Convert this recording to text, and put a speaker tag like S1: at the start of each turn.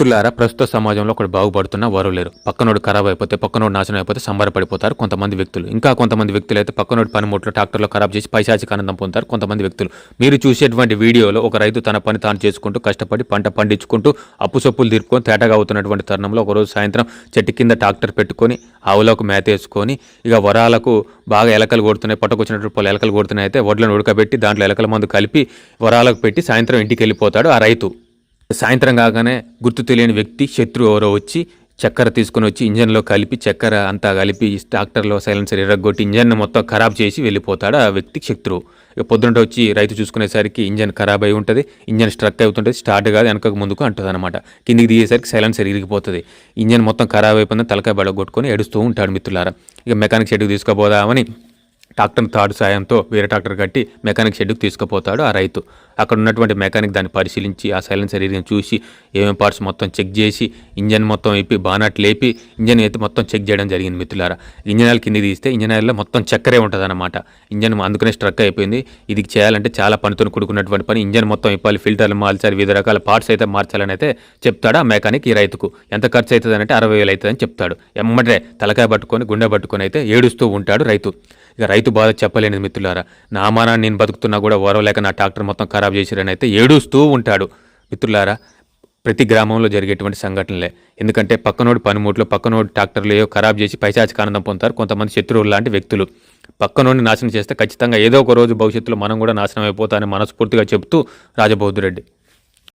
S1: మిత్రులారా ప్రస్తుత సమాజంలో ఒకటి బాగుపడుతున్న వారు లేరు. పక్కనోడు ఖరాబ్ అయిపోతే పక్కనోడు నాశనం అయిపోతే సంబరపడిపోతారు కొంతమంది వ్యక్తులు. ఇంకా కొంతమంది వ్యక్తులు అయితే పక్కనోడు పనిముట్లు ట్రాక్టర్లో ఖరాబ్ చేసి పైశాచిక ఆనందం పొందుతారు కొంతమంది వ్యక్తులు. మీరు చూసేటువంటి వీడియోలో ఒక రైతు తన పని తాను చేసుకుంటూ కష్టపడి పంట పండించుకుంటూ అప్పు సొప్పులు తీర్పుకొని తేటగా అవుతున్నటువంటి తరుణంలో ఒకరోజు సాయంత్రం చెట్టు కింద ట్రాక్టర్ పెట్టుకొని ఆవులకు మేత వేసుకొని ఇక వరాలకు బాగా ఎలకలు కొడుతున్నాయి పట్టుకొచ్చినటువంటి పొలం ఎలకలు కొడుతున్నాయి అయితే వడ్లను ఉడకబెట్టి దాంట్లో ఎలకల మందు కలిపి వరాలకు పెట్టి సాయంత్రం ఇంటికి వెళ్ళిపోతాడు ఆ రైతు. సాయంత్రం కాగానే గుర్తు తెలియని వ్యక్తి శత్రు ఎవరో వచ్చి చక్కెర తీసుకొని వచ్చి ఇంజన్లో కలిపి చక్కెర అంతా కలిపి ట్రాక్టర్లో సైలెన్సర్ ఎర్రగొట్టి ఇంజన్ మొత్తం ఖరాబ్ చేసి వెళ్ళిపోతాడు ఆ వ్యక్తి శత్రువు. ఇక పొద్దుంట వచ్చి రైతు చూసుకునేసరికి ఇంజన్ ఖరాబ్ అయి ఉంటుంది ఇంజన్ స్ట్రక్ అవుతుంటుంది స్టార్ట్ కాదు వెనకకు ముందుకు అంటుంది అనమాట కిందికి దిగేసరికి సైలెన్సర్ ఇరిగిపోతుంది. ఇంజన్ మొత్తం ఖరాబ్ అయిపోయింది తలకాయ బడగొట్టుకొని ఎడుస్తూ ఉంటాడు మిత్రులారా. ఇక మెకానిక్ షెడ్కి తీసుకుపోదామని ట్రాక్టర్ తాడు సాయంతో వేరే ట్రాక్టర్ కట్టి మెకానిక్ షెడ్కి తీసుకుపోతాడు ఆ రైతు. అక్కడ ఉన్నటువంటి మెకానిక్ దాన్ని పరిశీలించి ఆ సైలెన్సర్ ఏరియాని చూసి ఏమేమి పార్ట్స్ మొత్తం చెక్ చేసి ఇంజన్ మొత్తం ఇప్పి బానట్లు లేపి ఇంజన్ అయితే మొత్తం చెక్ చేయడం జరిగింది మిత్రులారా. ఇంజన్ ఆయిల్ కింద తీస్తే ఇంజన్ ఆయిల్లో మొత్తం చక్కరే ఉంటుంది అనమాట ఇంజన్ అందుకనే స్ట్రక్ అయిపోయింది. ఇది చేయాలంటే చాలా పనితో కూడుకున్నటువంటి పని. ఇంజన్ మొత్తం ఇప్పాలి ఫిల్టర్లు మార్చాలి వివిధ రకాల పార్ట్స్ అయితే మార్చాలని అయితే చెప్తాడు ఆ మెకానిక్ ఈ రైతుకు. ఎంత ఖర్చు అవుతుంది అంటే అరవై వేలు అవుతుందని చెప్తాడు. ఎమ్మటే తలకాయ పట్టుకొని గుండె పట్టుకొని అయితే ఏడుస్తూ ఉంటాడు రైతు. ఇక రైతు బాధ చెప్పలేని మిత్రులారా. నా మానాన్ని నేను బతుకుతున్నా కూడా ఓరవలేక నా ట్రాక్టర్ మొత్తం ఖరాబ్ చేసిరని అయితే ఏడుస్తూ ఉంటాడు. మిత్రులారా ప్రతి గ్రామంలో జరిగేటువంటి సంఘటనలే. ఎందుకంటే పక్కనోడు పనిముట్లు పక్కనోడు ట్రాక్టర్లు ఏవో ఖరాబ్ చేసి పైశాచిక ఆనందం పొందుతారు కొంతమంది శత్రువులు లాంటి వ్యక్తులు. పక్కనోడిని నాశనం చేస్తే ఖచ్చితంగా ఏదో ఒక రోజు భవిష్యత్తులో మనం కూడా నాశనం అయిపోతామని మనస్ఫూర్తిగా చెప్తూ రాజబౌద్ధురెడ్డి